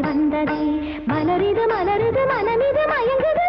வந்ததே மலரிது மலரிது மனமிது மயங்குது.